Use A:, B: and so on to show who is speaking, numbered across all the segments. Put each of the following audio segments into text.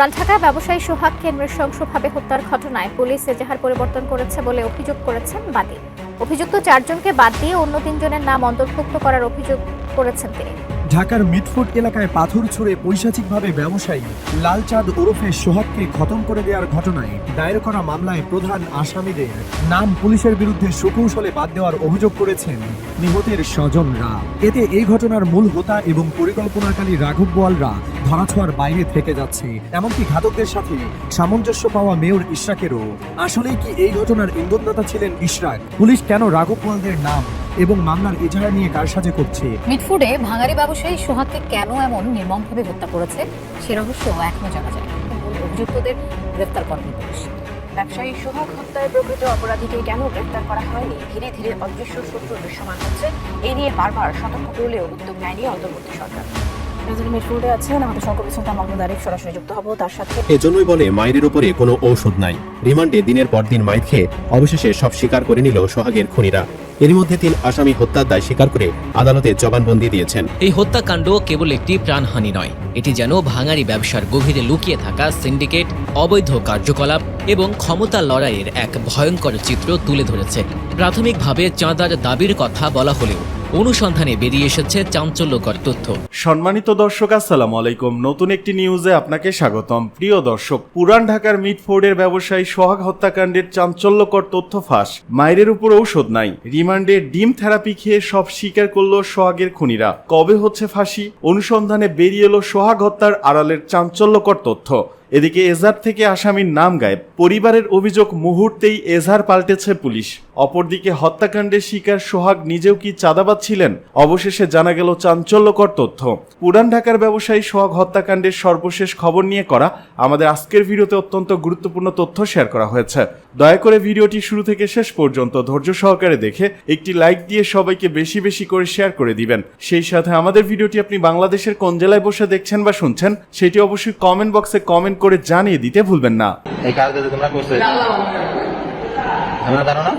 A: পুরান ঢাকায় ব্যবসায়ী সোহাগকে নৃশংসভাবে হত্যার ঘটনায় পুলিশ এজাহার পরিবর্তন করেছে বলে অভিযোগ করেছেন বাদী। অভিযুক্ত চারজনকে বাদ দিয়ে অন্য তিনজনের নাম অন্তর্ভুক্ত করার অভিযোগ করেছেন তিনি।
B: ঢাকার মিটফুট এলাকায় পাথর ছুঁড়ে পৈশাচিকভাবে ব্যবসায়ী লালচাঁদ ওরফে সোহাগকে খতম করে দেওয়ার ঘটনায় দায়ের করা মামলায় প্রধান আসামিদের নাম পুলিশের বিরুদ্ধে সুকৌশলে বাদ দেওয়ার অভিযোগ করেছেন নিহতের স্বজনরা। এতে এই ঘটনার মূল হোতা এবং পরিকল্পনাকারী রাঘব বোয়ালরা ধরাছোঁয়ার বাইরে থেকে যাচ্ছে। এমনকি ঘাতকদের সাথে সামঞ্জস্য পাওয়া মেয়র ইশরাকেরও। আসলেই কি এই ঘটনার ইন্ধনদাতা ছিলেন ইশরাক? পুলিশ কেন রাঘব বোয়ালদের নাম এবং মামলার এজাহার নিয়ে কারসাজে করছে?
C: মিটফুডে ভাঙারি ব্যবসায়ী সোহাগকে কেন এমন নির্মমভাবে হত্যা করেছে? সে রহস্য এখনও জানা যায়। অভিযুক্তদের গ্রেফতার করেনি পুলিশ।
D: ব্যবসায়ী সোহাগ হত্যায় প্রকৃত অপরাধীকে কেন গ্রেপ্তার করা হয়নি? ধীরে ধীরে অদৃশ্য শত্রু দৃশ্যমান হচ্ছে। এই নিয়ে বারবার সতর্ক করলেও উদ্যোগ নেয়নি অন্তর্বর্তী সরকার। রাজধানী মিটফুল্ডে আছেন। আমাদের সহকর্মী সুলতান মাহমুদ আরিফ সরাসরি যুক্ত হব তার সাথে
E: এজন্যই বলে মায়ের উপরে কোনো ঔষধ নাই। রিমান্ডে দিনের পর দিন মাইর খেয়ে অবশেষে সব স্বীকার করে নিল সোহাগের খুনিরা। এরই মধ্যে তিন আসামি হত্যার দায় স্বীকার করে আদালতে জবানবন্দি দিয়েছেন।
F: এই হত্যাকাণ্ড কেবল একটি প্রাণহানি নয় এটি যেন ভাঙারি ব্যবসার গভীরে লুকিয়ে থাকা সিন্ডিকেট অবৈধ কার্যকলাপ এবং ক্ষমতা লড়াইয়ের এক ভয়ঙ্কর চিত্র তুলে ধরেছে। প্রাথমিকভাবে চাঁদার দাবির কথা বলা হলেও অনুসন্ধানে বেরিয়ে এসেছে চাঞ্চল্যকর তথ্য।
G: সম্মানিত দর্শক, আসসালামু আলাইকুম। নতুন একটি নিউজে আপনাকে স্বাগতম। প্রিয় দর্শক, পুরান ঢাকার মিটফোর্ডের ব্যবসায়ী সোহাগ হত্যাকাণ্ডের চাঞ্চল্যকর তথ্য ফাঁস। মায়ের উপর ঔষধ নাই। রিমান্ডে ডিম থেরাপি খেয়ে সব স্বীকার করল সোহাগের খুনিরা। কবে হচ্ছে ফাঁসি? অনুসন্ধানে বেরিয়ে এলো সোহাগ হত্যার আড়ালের চাঞ্চল্যকর তথ্য। এদিকে এজার থেকে আসামির নাম গায়েব। পরিবারের অভিযোগ মুহূর্তেই এজার পাল্টেছে পুলিশ। অপরদিকে হত্যাকাণ্ডের শিকার সোহাগ নিজেও কি চাঁদাবাদ ছিলেন? অবশেষে জানা গেল চাঞ্চল্যকর তথ্য। পুরান ঢাকার ব্যবসায়ী সোহাগ হত্যাকাণ্ডের সর্বশেষ খবর নিয়ে করা আমাদের আজকের ভিডিওতে অত্যন্ত গুরুত্বপূর্ণ তথ্য শেয়ার করা হয়েছে। দয়া করে ভিডিওটি শুরু থেকে শেষ পর্যন্ত ধৈর্য সহকারে দেখে একটি লাইক দিয়ে সবাইকে বেশি বেশি করে শেয়ার করে দিবেন। সেই সাথে আমাদের ভিডিওটি আপনি বাংলাদেশের কোন জেলায় বসে দেখছেন বা শুনছেন, সেটি অবশ্যই কমেন্ট বক্সে কমেন্ট করে জানিয়ে দিতে ভুলবেন না।
H: এই কাজটা তোমরা করছ আমরা ধারণা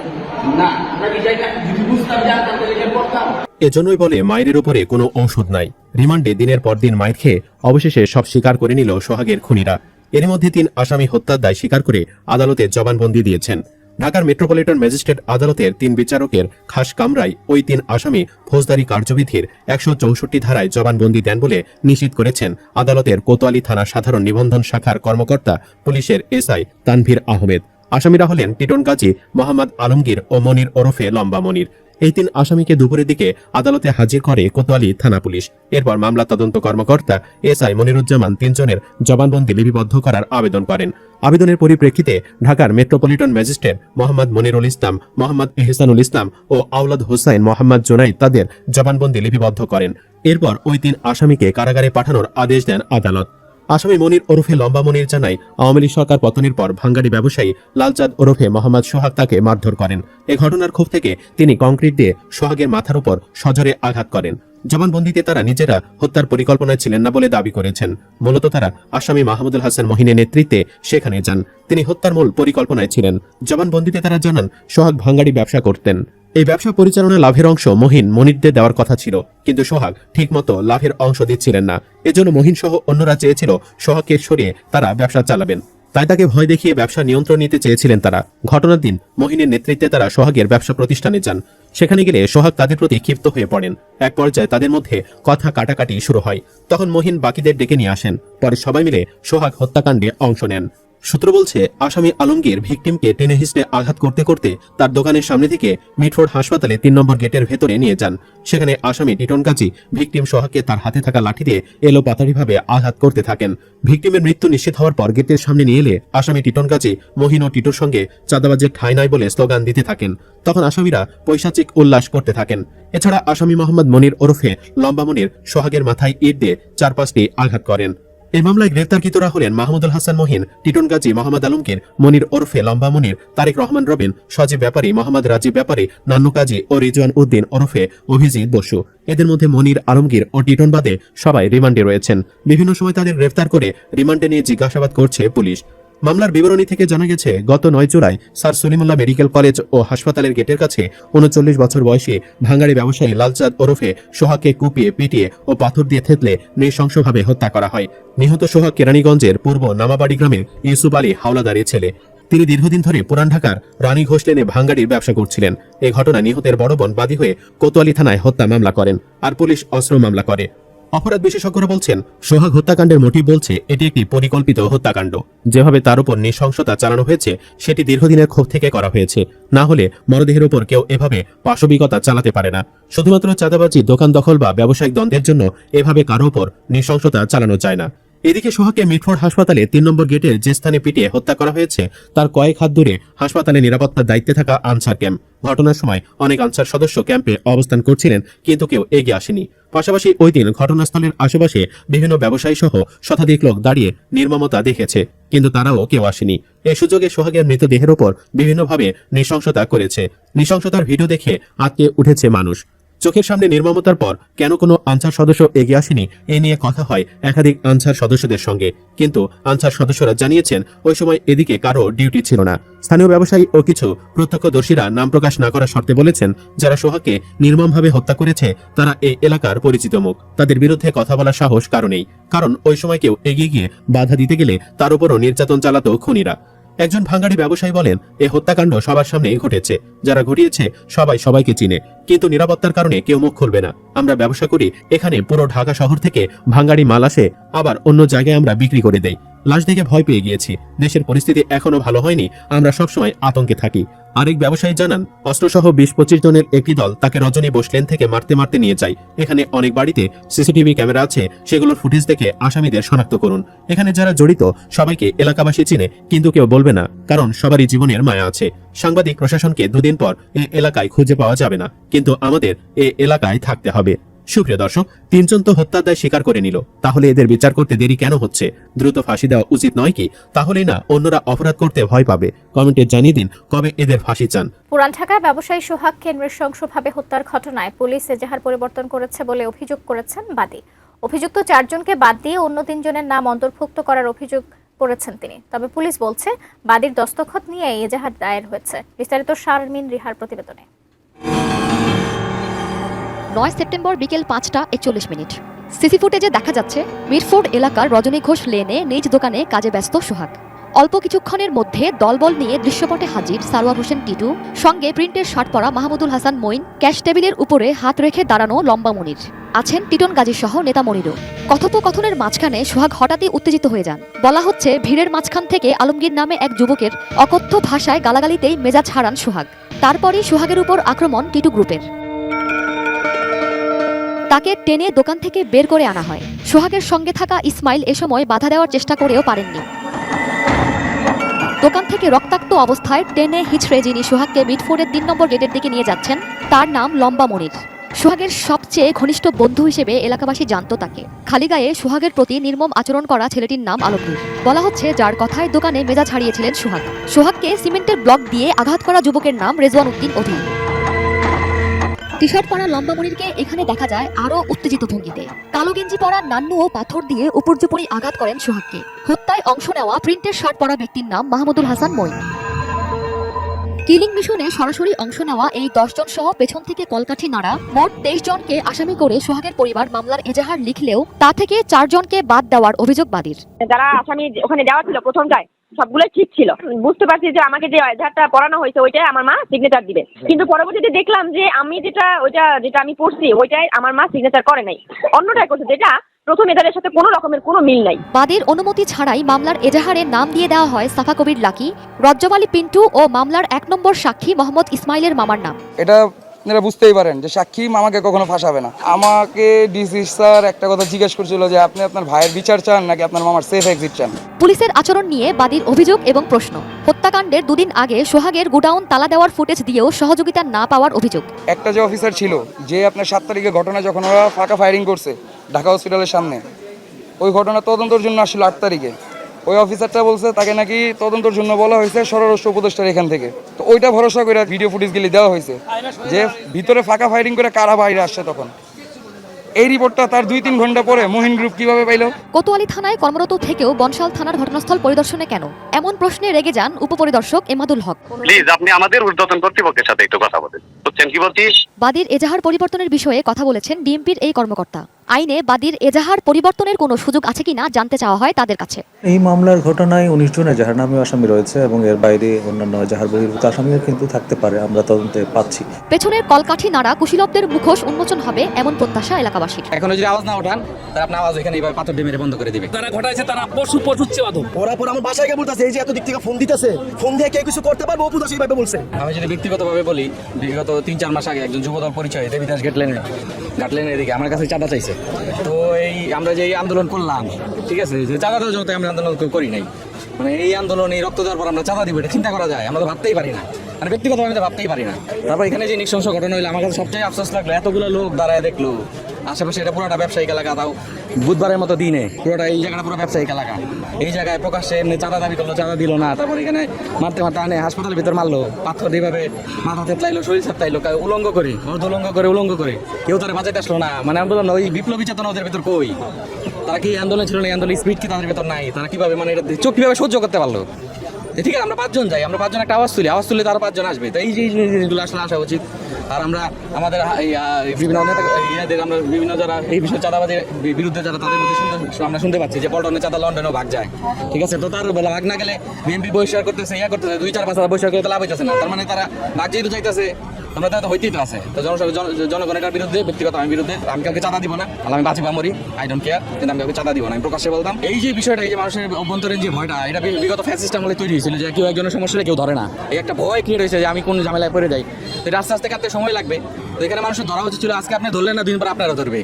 E: এজন্যই বলে মায়ের উপরে কোনো ঔষধ নাই। রিমান্ডে দিনের পর দিন মায়ের খেয়ে অবশেষে সব স্বীকার করে নিল সোহাগের খুনিরা। এর মধ্যে তিন আসামি হত্যার দায় স্বীকার করে আদালতে জবানবন্দি দিয়েছেন। ঢাকার মেট্রোপলিটন ম্যাজিস্ট্রেট আদালতের তিন বিচারকের খাস কামরায় ওই তিন আসামি ফৌজদারি কার্যবিধির একশো চৌষট্টি ধারায় জবানবন্দি দেন বলে নিশ্চিত করেছেন আদালতের কোতোয়ালি থানা সাধারণ নিবন্ধন শাখার কর্মকর্তা পুলিশের এসআই তানভীর আহমেদ। আসামিরা হলেন টিটন গাজী মোহাম্মদ আলমগীর ও মনির ওরফে লম্বা মনির। এই তিন আসামিকে দুপুরের দিকে আদালতে হাজির করে কোতোয়ালি থানা পুলিশ। এরপর মামলা তদন্ত কর্মকর্তা এসআই মনিরুজ্জামান তিনজনের জবানবন্দি লিপিবদ্ধ করার আবেদন করেন। আবেদনের পরিপ্রেক্ষিতে ঢাকার মেট্রোপলিটন ম্যাজিস্ট্রেট মোহাম্মদ মনিরুল ইসলাম, মোহাম্মদ এহসানুল ইসলাম ও আউলাদ হোসাইন মোহাম্মদ জোনাই তাদের জবানবন্দি লিপিবদ্ধ করেন। এরপর ওই তিন আসামিকে কারাগারে পাঠানোর আদেশ দেন আদালত। আসামি মনির ওরফে লম্বা মনির জানায়, আওয়ামী লীগ সরকার পতনের পর ভাঙ্গারি ব্যবসায়ী লালচাঁদ ওরফে মোহাম্মদ সোহাগ তাকে মারধর করেন। এ ঘটনার ক্ষোভ থেকে তিনি কংক্রিট দিয়ে সোহাগের মাথার উপর সজরে আঘাত করেন। জবানবন্দিতে তারা নিজেরা হত্যার পরিকল্পনায় ছিলেন না বলে দাবি করেছেন। মূলত তারা আসামি মাহমুদুল হাসান মহিনের নেতৃত্বে সেখানে যান। তিনি হত্যার মূল পরিকল্পনায় ছিলেন। জবানবন্দিতে তারা জানান, সোহাগ ভাঙ্গারি ব্যবসা করতেন। এই ব্যবসা পরিচালনা লাভের অংশ মহিন মনিরদের দেওয়ার কথা ছিল। কিন্তু সোহাগ ঠিকমতো লাভের অংশ দিচ্ছিলেন না। এজন্য মহিন সহ অন্যরা চেয়েছিল সোহাগকে সরিয়ে তারা ব্যবসা চালাবেন। তাই তাকে ভয় দেখিয়ে ব্যবসা নিয়ন্ত্রণ নিতে চেয়েছিলেন তারা। ঘটনার দিন মহিনের নেতৃত্বে তারা সোহাগের ব্যবসা প্রতিষ্ঠানে যান। সেখানে গেলে সোহাগ তাদের প্রতি ক্ষিপ্ত হয়ে পড়েন। এক পর্যায়ে তাদের মধ্যে কথা কাটাকাটি শুরু হয়। তখন মহিন বাকিদের ডেকে নিয়ে আসেন। পরে সবাই মিলে সোহাগ হত্যাকাণ্ডে অংশ নেন। সূত্র বলছে, আসামি আলমগীর ভিকটিমকে টেনে হিসড়ে আঘাত করতে করতে তার দোকানের সামনে থেকে মিটফোর্ড হাসপাতালে তিন নম্বর গেটের ভেতরে নিয়ে যান। সেখানে আসামি টিটন কাজী, ভিকটিম সোহাগকে তার হাতে থাকা লাঠি দিয়ে এলো পাতারিভাবে আঘাত করতে থাকেন। ভিকটিমের মৃত্যু নিশ্চিত হওয়ার পর গেটের সামনে নিয়ে এলে আসামি টিটন কাজী, মহিন ও টিটোর সঙ্গে চাঁদাবাজের ঠাঁই নাই বলে স্লোগান দিতে থাকেন। তখন আসামিরা পৈশাচিক উল্লাস করতে থাকেন। এছাড়া আসামি মোহাম্মদ মনির ওরফে লম্বা মনির সোহাগের মাথায় ইট দিয়ে চার পাঁচটি আঘাত করেন। এই মামলায় গ্রেপ্তারকৃতরা হলেন মাহমুদুল হাসান মহিন, টিটন গাজী মোহাম্মদ আলমগীর, মনির ওরফে লম্বা মনির, তারেক রহমান রবিন, সজীব ব্যাপারী, মোহাম্মদ রাজীব ব্যাপারী, নান্নু কাজী ও রিজওয়ান উদ্দিন ওরফে অভিজিৎ বসু। এদের মধ্যে মনির আলমগীর ও টিটন বাদে সবাই রিমান্ডে রয়েছেন। বিভিন্ন সময় তাদের গ্রেফতার করে রিমান্ডে নিয়ে জিজ্ঞাসাবাদ করছে পুলিশ। মামলার বিবরণী থেকে জানা গেছে, গত নয় July Sir Salimullah medical college ও হাসপাতালের গেটের কাছে উনচল্লিশ বছর বয়সে ভাঙ্গাড়ি ব্যবসায়ী লালচাঁদ ওরফে সোহাকে কুপিয়ে, পিটিয়ে ও পাথর দিয়ে থেতলে নৃশংসভাবে হত্যা করা হয়। নিহত সোহাগ কেরানীগঞ্জের পূর্ব নামাবাড়ি গ্রামের ইউসুফ আলী হাওলাদারের ছেলে। তিনি দীর্ঘদিন ধরে পুরান ঢাকার রানী ঘোষ লেনে ভাঙ্গাড়ির ব্যবসা করছিলেন। এই ঘটনা নিহতের বড় বোন বাদী হয়ে কোতোয়ালি থানায় হত্যা মামলা করেন। আর পুলিশ অস্ত্র মামলা করে। অপরাধ বিশেষজ্ঞরা বলছেন, সোহাগ হত্যাকাণ্ডের মোটিভ বলছে, এটি একটি পরিকল্পিত হত্যাকাণ্ড। যেভাবে তার উপর নৃশংসতা চালানো হয়েছে, সেটি দীর্ঘদিনের ক্ষোভ থেকে করা হয়েছে। না হলে মরদেহের উপর কেউ এভাবে পাশবিকতা চালাতে পারে না। শুধুমাত্র চাঁদাবাজি, দোকান দখল বা ব্যবসায়িক দ্বন্দ্বের জন্য এভাবে কারও উপর নৃশংসতা চালানো যায় না। এদিকে সোহাগকে মিটফোর্ড হাসপাতালে তিন নম্বর গেটের যে স্থানে পিটিয়ে হত্যা করা হয়েছে, তার কয়েক হাত দূরে হাসপাতালে নিরাপত্তার দায়িত্বে থাকা আনসার ক্যাম্প। ঘটনার সময় অনেক আনসার সদস্য ক্যাম্পে অবস্থান করছিলেন, কিন্তু কেউ এগিয়ে আসেনি। পাশাপাশি ওই দিন ঘটনাস্থলের আশেপাশে বিভিন্ন ব্যবসায়ী সহ শতাধিক লোক দাঁড়িয়ে নির্মমতা দেখেছে, কিন্তু তারাও কেউ আসেনি। এই সুযোগে সোহাগের মৃতদেহের ওপর বিভিন্নভাবে নৃশংসতা করেছে। নৃশংসতার ভিডিও দেখে আটকে উঠেছে মানুষ। চোখের সামনে নির্মমতার পর কেন কোনো আনসার সদস্য এগিয়ে আসেনি, এ নিয়ে কথা হয় একাধিক আনসার সদস্যদের সঙ্গে। কিন্তু আনসার সদস্যরা জানিয়েছেন, ওই সময় এদিকে কারও ডিউটি ছিল না। স্থানীয় ব্যবসায়ী ও কিছু প্রত্যক্ষদর্শীরা নাম প্রকাশ না করার শর্তে বলেছেন, যারা সোহাগকে নির্মমভাবে হত্যা করেছে, তারা এই এলাকার পরিচিত মুখ। তাদের বিরুদ্ধে কথা বলার সাহস কারণেই কারণ ওই সময় কেউ এগিয়ে গিয়ে বাধা দিতে গেলে তার উপরও নির্যাতন চালাতো খুনিরা। একজন ভাঙ্গারি ব্যবসায়ী বলেন এই হত্যাকাণ্ড সবার সামনেই ঘটেছে। যারা ঘটিয়েছে, সবাই সবাইকে চিনে। কিন্তু নিরাপত্তার কারণে কেউ মুখ খুলবে না। আমরা ব্যবসা করি, এখানে পুরো ঢাকা শহর থেকে ভাঙ্গারি মাল আসে, আবার অন্য জায়গায় আমরা বিক্রি করে দেই। লাশ দেখে ভয় পেয়ে গিয়েছি। দেশের পরিস্থিতি এখনও ভালো হয়নি, আমরা সবসময় আতঙ্কে থাকি। আরেক ব্যবসায়ী জানান, অস্ত্রসহ বিশ পঁচিশ জনের একটি দল তাকে রজনী বসলেন থেকে মারতে মারতে নিয়ে যায়। এখানে অনেক বাড়িতে সিসিটিভি ক্যামেরা আছে, সেগুলোর ফুটেজ দেখে আসামিদের শনাক্ত করুন। এখানে যারা জড়িত, সবাইকে এলাকাবাসী চিনে, কিন্তু কেউ বলবে না, কারণ সবারই জীবনের মায়া আছে। সাংবাদিক প্রশাসনকে দুদিন পর এই এলাকায় খুঁজে পাওয়া যাবে না, কিন্তু আমাদের এ এলাকায় থাকতে হবে। সুপ্রিয় দর্শক, তিনজন তো হত্যার দায় স্বীকার করে নিল। তাহলে এদের বিচার করতে দেরি কেন হচ্ছে? দ্রুত ফাঁসি দেওয়া উচিত নয় কি? তাহলেই না, অন্যরা অপরাধ করতে ভয় পাবে। কমেন্টে জানিয়ে দিন, কবে এদের ফাঁসি চান।
A: পুরান ঢাকায় ব্যবসায়ী সোহাগকে নৃশংসভাবে হত্যার ঘটনায় পুলিশ এজাহার পরিবর্তন করেছে বলে অভিযোগ করেছেন বাদী। অভিযুক্ত চারজনকে বাদ দিয়ে অন্য তিনজনের নাম অন্তর্ভুক্ত করার অভিযোগ করেছেন তিনি। তবে পুলিশ বলছে, বাদীর দস্তখত নিয়ে এজাহার দায়ের হয়েছে। বিস্তারিত শারমিন রিহার প্রতিবেদনে।
H: নয় সেপ্টেম্বর বিকেল পাঁচটা একচল্লিশ মিনিট। সিসি ফুটেজে দেখা যাচ্ছে, মিরফোর্ড এলাকার রজনী ঘোষ লেনে নিজ দোকানে কাজে ব্যস্ত সোহাগ। অল্প কিছুক্ষণের মধ্যে দলবল নিয়ে দৃশ্যপটে হাজির সারোয়ার হোসেন টিটু, সঙ্গে প্রিন্টের শার্ট পরা মাহমুদুল হাসান মইন ক্যাশ টেবিলের উপরে হাত রেখে দাঁড়ানো লম্বা মনির। আছেন টিটন গাজী সহ নেতা মনিরও। কথোপকথনের মাঝখানে সোহাগ হঠাৎই উত্তেজিত হয়ে যান। বলা হচ্ছে, ভিড়ের মাঝখান থেকে আলমগীর নামে এক যুবকের অকথ্য ভাষায় গালাগালিতেই মেজাজ হারান সোহাগ। তারপরই সোহাগের উপর আক্রমণ টিটু গ্রুপের। তাকে টেনে দোকান থেকে বের করে আনা হয়। সোহাগের সঙ্গে থাকা ইসমাইল এ সময় বাধা দেওয়ার চেষ্টা করেও পারেননি। দোকান থেকে রক্তাক্ত অবস্থায় টেনে হিচড়ে যিনি সোহাগকে মিডফোর্ডের তিন নম্বর গেটের দিকে নিয়ে যাচ্ছেন, তার নাম লম্বা মনির। সোহাগের সবচেয়ে ঘনিষ্ঠ বন্ধু হিসেবে এলাকাবাসী জানত তাকে। খালি গায়ে সোহাগের প্রতি নির্মম আচরণ করা ছেলেটির নাম আলমগীর। বলা হচ্ছে যার কথায় দোকানে মেজাজ হারিয়েছিলেন সোহাগ। সোহাগকে সিমেন্টের ব্লক দিয়ে আঘাত করা যুবকের নাম রেজওয়ান উদ্দিন অধীন টি শার্ট পরা লম্বা মনিরকে এখানে দেখা যায় আরও উত্তেজিত ভঙ্গিতে। কালো গেঞ্জি পরা নান্নু ও পাথর দিয়ে উপর্যুপরি আঘাত করেন সোহাগকে। হত্যায় অংশ নেওয়া প্রিন্টের শার্ট পরা ব্যক্তির নাম মাহমুদুল হাসান মইন। কিলিং মিশনে সরাসরি অংশ নেওয়া এই দশজন সহ পেছন থেকে কলকাঠি নাড়া মোট তেইশ জনকে আসামি করে সোহাগের পরিবার মামলার এজাহার লিখলেও তা থেকে চারজনকে বাদ দেওয়ার অভিযোগ বাদীর।
I: যারা আসামি ওখানে দেওয়া ছিল প্রথমটায় সবগুলো ঠিক ছিল। বুঝতে পারছি যে আমাকে যে এজাহারটা পড়ানো হয়েছে ওইটাই আমার মা সিগনেচার দিবে। কিন্তু পরবর্তীতে দেখলাম যে আমি যেটা ওইটা যেটা আমি পড়ছি ওইটাই আমার মা সিগনেচার করে নাই। অন্যটাই করছে যেটা প্রথম এজাহারের সাথে কোনো রকমের কোনো মিল নাই।
H: বাদীর অনুমতি ছাড়াই মামলার এজাহারে নাম দিয়ে দেওয়া হয় সাফা কবির লাকি রজ্জবালি পিন্টু ও মামলার এক নম্বর সাক্ষী মোহাম্মদ ইসমাইলের মামার নাম।
J: এটা আপনারা বুঝতেই পারেন যে সাক্ষী মামাকে কখনো ফাঁসাবে না। আমাকে ডিসি স্যার একটা কথা জিজ্ঞেস করছিল যে আপনি আপনার ভাইয়ের বিচার চান নাকি আপনার মামার সেফ এক্সিট চান?
H: পুলিশের আচরণ নিয়ে বাদীর অভিযোগ এবং প্রশ্ন। হত্যাকাণ্ডের দুদিন আগে সোহাগের গুডাউন তালা দেওয়ার ফুটেজ দিয়েও সহযোগিতা না পাওয়ার অভিযোগ।
J: একটা যে অফিসার ছিল যে আপনার সাত তারিখে ঘটনা যখন ওরা ফাঁকা ফায়ারিং করছে ঢাকা হসপিটালের সামনে ওই ঘটনা তদন্তের জন্য আসছিল আট তারিখে। ওই অফিসারটা বলছে তাকে নাকি তদন্তের জন্য বলা হয়েছে স্বরাষ্ট্র উপদেষ্টার এখান থেকে। তো ওইটা ভরসা করে ভিডিও ফুটেজগুলি দেওয়া হয়েছে যে ভিতরে ফাঁকা ফায়ারিং করে কারা বাইরে আসছে তখন। এই রিপোর্টটা তার দুই তিন ঘণ্টা পরে মহিন গ্রুপ কীভাবে পাইলো?
H: কোতোয়ালি থানায় কর্মরত থেকেও বনশাল থানার ঘটনাস্থল পরিদর্শনে কেন? এমন প্রশ্নে রেগে যান উপপরিদর্শক এমাদুল হক।
K: প্লিজ আপনি আমাদের ঊর্ধ্বতন কর্তৃপক্ষের সাথে একটু কথা বলেন। বুঝছেন কি বলছিস
H: বাদীর এজাহার পরিবর্তনের বিষয়ে কথা বলেছেন ডিএমপির এই কর্মকর্তা। আইনে বাদীর এজাহার পরিবর্তনের কোনো সুযোগ আছে কিনা জানতে চাওয়া হয় তাদের কাছে।
L: এই মামলার ঘটনায় উনিশ জন এজাহার নামীয় আসামি রয়েছে এবং এর বাইরে অন্যান্য এজাহার বহির্ভূত আসামিও কিন্তু থাকতে পারে আমরা তদন্তে পাচ্ছি।
H: পেছনের কলকাঠি নাড়া কুশীলবদের মুখোশ উন্মোচন হবে এমন প্রত্যাশা এলাকাবাসীর।
J: এখনও যদি আওয়াজ না ওঠান তাহলে আপনার আওয়াজ এখানে এবার পাথর মেরে বন্ধ করে দিবে।
M: তারা ঘটাইছে তারা পশু পশুচ্ছে অধম
B: পড়া পর আমার বাসায় কে বলতেছে এই যে এত দিক থেকে ফোন দিতেছে ফোন দিয়ে কেউ কিছু করতে পারবে? অপু দাস এইভাবে বলছে।
J: আমি যদি ব্যক্তিগতভাবে বলি বিগত তিন চার মাস আগে একজন যুবদল পরিচয় দেবিদাস গেটলেনে গাটলেনের এদিকে আমার কাছে চাঁদা চাইছে। তো এই আমরা যে এই আন্দোলন করলাম, ঠিক আছে? যে চাঁদা দেওয়ার জন্য আমরা আন্দোলন করি নাই। মানে এই আন্দোলন, এই রক্ত দেওয়ার পর আমরা চাঁদা দিব, এটা চিন্তা করা যায়, আমরা তো ভাবতেই পারি না। মানে ব্যক্তিগতভাবে ভাবতেই পারি না। তারপর এখানে যে নৃশংস ঘটনা হইল, আমার কাছে সবচেয়ে আফসোস লাগল, এতগুলো লোক দাঁড়ায় দেখল আশেপাশে এটা পুরোটা ব্যবসায়িক এলাকা, তাও বুধবারের মতো দিনে পুরোটা এই জায়গাটা পুরো ব্যবসায়িক এলাকা। এই জায়গায় প্রকাশ্যে এমনি চাঁদা দাবি করল, চাঁদা দিল না। তারপর এখানে মারতে মারতে আনে, হাসপাতালের ভিতর মারলো, পাথর এইভাবে মাথা থেতলাইলো, শরীর থেতলাইলো কাউ উলঙ্গ করে উলঙ্গ করে উলঙ্গ করে। কেউ তারা বাঁচাইতে আসলো না। মানে আন্দোলন ওই বিপ্লবী চেতনা ওদের ভিতর কই? তারা কি আন্দোলন ছিল না? আন্দোলন স্পিড কি তাদের ভিতর নাই? তারা কীভাবে মানে এটা চোখ কীভাবে সহ্য করতে পারল? ঠিক আছে, আমরা পাঁচজন যাই, আমরা পাঁচজন একটা আওয়াজ তুলি, আওয়াজ তুলে তারা পাঁচজন আসবে। তো এই যে জিনিসগুলো আসলে আসা উচিত। আর আমরা আমাদের বিভিন্ন আমরা বিভিন্ন যারা, এই বিষয়ে চাঁদাবাজের বিরুদ্ধে যারা তাদের মধ্যে শুনতে আমরা শুনতে পাচ্ছি যে পল্টনে চাঁদা লন্ডনেও ভাগ যায়। ঠিক আছে, তো তার ভাগ না গেলে বিএনপি বহিষ্কার করতেছে, ইয়া করতেছে, দুই চার পাঁচ বহিষ্কার করতে লাভ হইতেছে না। তার মানে তারা ভাগ যেহেতু চাইতেছে তারা তো হইতেই তো আছে। তো জন- জন- জনগণের বিরুদ্ধে, ব্যক্তিগত আমি বিরুদ্ধে, আমি কাউকে চাঁদা দিব না। আমি বাঁচি মরি আই ডোন্ট কেয়ার কিন্তু আমি কাউকে চাঁদা দিব না। আমি প্রকাশ্যে বলতাম, এই যে বিষয়টা, এই যে মানুষের অভ্যন্তরীণ যে ভয়টা, এটা বিগত বিগত ফ্যাসিস্ট আমলে তৈরি হয়েছিল যে কেউ একজনের সমস্যাটা কেউ ধরে না। এই একটা ভয় ক্রিয়েট হয়েছে যে আমি কোন ঝামেলায় পড়ে যাই। তো এটা আস্তে আস্তে কাটতে সময় লাগবে। তো এখানে মানুষের ধরা উচিত ছিল, আজকে আপনি ধরলেন না, দিন পর আপনারা ধরবে।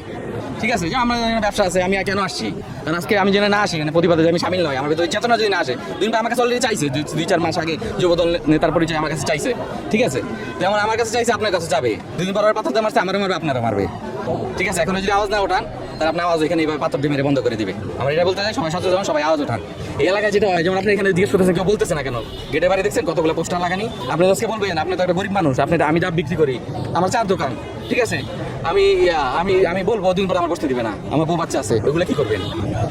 J: ঠিক আছে, যে আমার ব্যবসা আছে, আমি কেন আসছি? কারণ আজকে আমি যেন না আসি, এখানে প্রতিবাদে আমি সামিল নয় আমার ভিতরে চেতনা যদি না আসে পর আমার কাছে অলরেডি চাইছে, দুই- দুই চার মাস আগে যুবদল নেতার পরিচয় আমার কাছে চাইছে, ঠিক আছে? যেমন আমার কাছে চাইছে, আপনার কাছে যাবে। দুদিন পর পাথর মারছে, আমারও মারবে আপনারা মারবে। ঠিক আছে, এখন যদি আওয়াজ না ওঠান, তাহলে আপনার আওয়াজ এখানে এইভাবে পাথর মেরে বন্ধ করে দিবে। আমরা এটা বলতে চাই, সবাই সচেতন, সবাই আওয়াজ ওঠান। এই এলাকায় যেটা হয়, যেমন আপনি এখানে জিজ্ঞেস করতেছেন, কেউ বলতেছে না কেন? গেটে বাড়ি দেখছেন, কতগুলো পোস্টার লাগানি? আপনি আজকে বলবেন, আপনি তো একটা গরিব মানুষ, আপনি আমি ডাব বিক্রি করি, আমার চার দোকান। ঠিক আছে? আমি আমি আমি বলব, দিন পর আমার বসতে দিবে না। আমার বউ বাচ্চা আছে ওগুলো কি করবেন?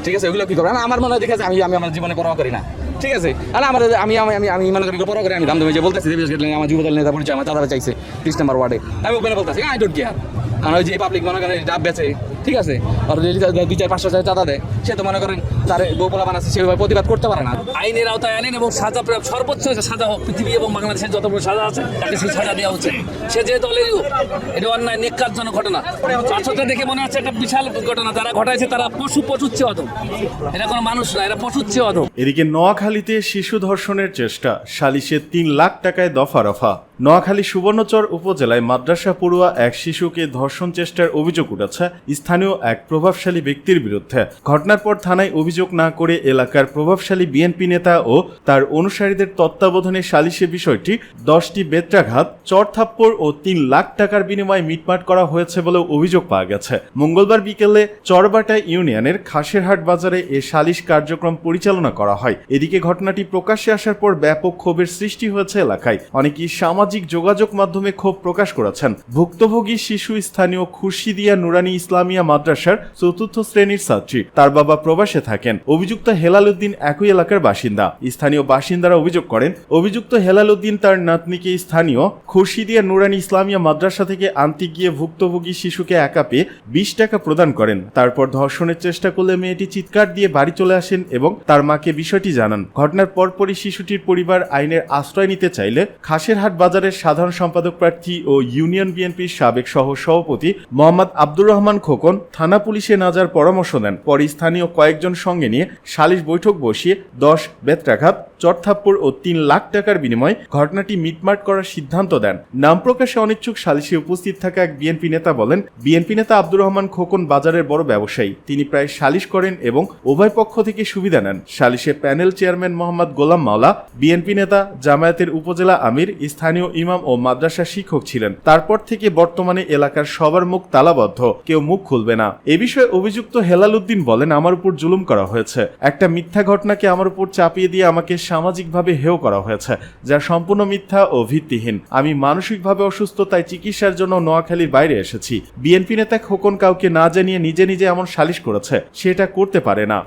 J: ঠিক আছে ওগুলো কি করবেন? আমার মনে হয় দেখে আমি আমি আমার জীবনে পরোয়া করি না। ঠিক আছে? আর আমার আমি আমি আমি মনে করি পরোয়া করি আমি দাম দেবে যে বলতেছি আমার যুবদল নেতা পরিচয় আমার দাদা চাইছে, তিরিশ নম্বর ওয়ার্ডে। আমি ওখানে বলতেছি, আই ডোন্ট কেয়ার ওই যে পাবলিক মনে করেন ডাব বেচে ঠিক আছে? আর যদি দুই চার পাঁচশো টাকা দেয় সে তো মনে করেন তার বউপলা বানাচ্ছে সেভাবে প্রতিবাদ করতে পারে না।
M: আইনের আওতায় আনেন এবং সাজা সর্বোচ্চ সাজা হোক পৃথিবী এবং বাংলাদেশের যত বড় সাজা আছে তাকে সেই সাজা দেওয়া উচিত সে যে দলেরই এটা অন্যায় নেকারজনক ঘটনা। দেখে মনে হচ্ছে একটা বিশাল ঘটনা। যারা ঘটাইছে তারা পশু পশুচ্ছে অধম। এটা কোনো মানুষ না এরা পশুচ্ছে অধম।
G: এদিকে নোয়াখালীতে শিশু ধর্ষণের চেষ্টা সালিশে তিন লাখ টাকায় দফা রফা। নোয়াখালী সুবর্ণচর উপজেলায় মাদ্রাসা পড়ুয়া এক শিশুকে ধর্ষণ চেষ্টার অভিযোগ উঠেছে স্থানীয় এক প্রভাবশালী ব্যক্তির বিরুদ্ধে। ঘটনার পর থানায় অভিযোগ না করে এলাকার প্রভাবশালী বিএনপি নেতা ও তার অনুসারীদের তত্ত্বাবধানে সালিশে বিষয়টি দশটি বেত্রাঘাত চরথাপ্পড় ও তিন লাখ টাকার বিনিময়ে মিটমাট করা হয়েছে বলেও অভিযোগ পাওয়া গেছে। মঙ্গলবার বিকেলে চরবাটা ইউনিয়নের খাসেরহাট বাজারে এ সালিশ কার্যক্রম পরিচালনা করা হয়। এদিকে ঘটনাটি প্রকাশ্যে আসার পর ব্যাপক ক্ষোভের সৃষ্টি হয়েছে এলাকায়। অনেকেই সামাজিক যোগাযোগ মাধ্যমে ক্ষোভ প্রকাশ করেছেন। ভুক্তভোগী শিশু স্থানীয় খুরশিদিয়া নুরানি ইসলামিয়া মাদ্রাসার চতুর্থ শ্রেণির ছাত্রী। তার বাবা প্রবাসে থাকেন। অভিযুক্ত হেলাল উদ্দিন একই এলাকার বাসিন্দা। স্থানীয় বাসিন্দারা অভিযোগ করেন, অভিযুক্ত হেলাল উদ্দিন তার নাতনিকে স্থানীয় খুরশিদিয়া নুরানি ইসলামিয়া মাদ্রাসা থেকে আনতে গিয়ে ভুক্তভোগী শিশুকে একা পেয়ে বিশ টাকা প্রদান করেন। তারপর ধর্ষণের চেষ্টা করলে মেয়েটি চিৎকার দিয়ে বাড়ি চলে আসেন এবং তার মাকে বিষয়টি জানান। ঘটনার পরপরই শিশুটির পরিবার আইনের আশ্রয় নিতে চাইলে খাসেরহাট বাজারের সাধারণ সম্পাদক প্রার্থী ও ইউনিয়ন বিএনপির সাবেক সহ সভাপতি মোহাম্মদ আব্দুর রহমান খোকন থানা পুলিশে না যাওয়ার পরামর্শ দেন। পরে স্থানীয় কয়েকজন সঙ্গে নিয়ে সালিশ বৈঠক বসিয়ে দশ বেত্রাঘাত চরথাপ্পড় ও তিন লাখ টাকার বিনিময়ে ঘটনাটি মিটমাট করার সিদ্ধান্ত দেন। নাম প্রকাশে অনিচ্ছুক সালিশে উপস্থিত থাকা এক বিএনপি নেতা বলেন, বিএনপি নেতা আব্দুর রহমান খোকন বাজারের বড় ব্যবসায়ী। তিনি প্রায় সালিশ করেন এবং উভয় পক্ষ থেকে সুবিধা নেন। সালিশে panel chairman Mohammad Golam Mawla, BNP নেতা জামায়াতের উপজেলা আমির, স্থানীয় ইমাম ও মাদ্রাসা শিক্ষক ছিলেন। তারপর থেকে বর্তমানে এলাকার সবার মুখ তালাবদ্ধ, কেউ মুখ খুলবে না। এ বিষয়ে অভিযুক্ত হেলাল উদ্দিন বলেন, আমার উপর জুলুম করা হয়েছে। একটা মিথ্যা ঘটনাকে আমার উপর চাপিয়ে দিয়ে আমাকে সামাজিকভাবে হেও করা হয়েছে, যা সম্পূর্ণ মিথ্যা ও ভিত্তিহীন। আমি মানসিকভাবে অসুস্থ, তাই চিকিৎসার জন্য নোয়াখালীর বাইরে এসেছি। বিএনপি নেতা খোকন কাউকে না জানিয়ে নিজে নিজে এমন সালিশ করেছে, সেটা করতে পারে না।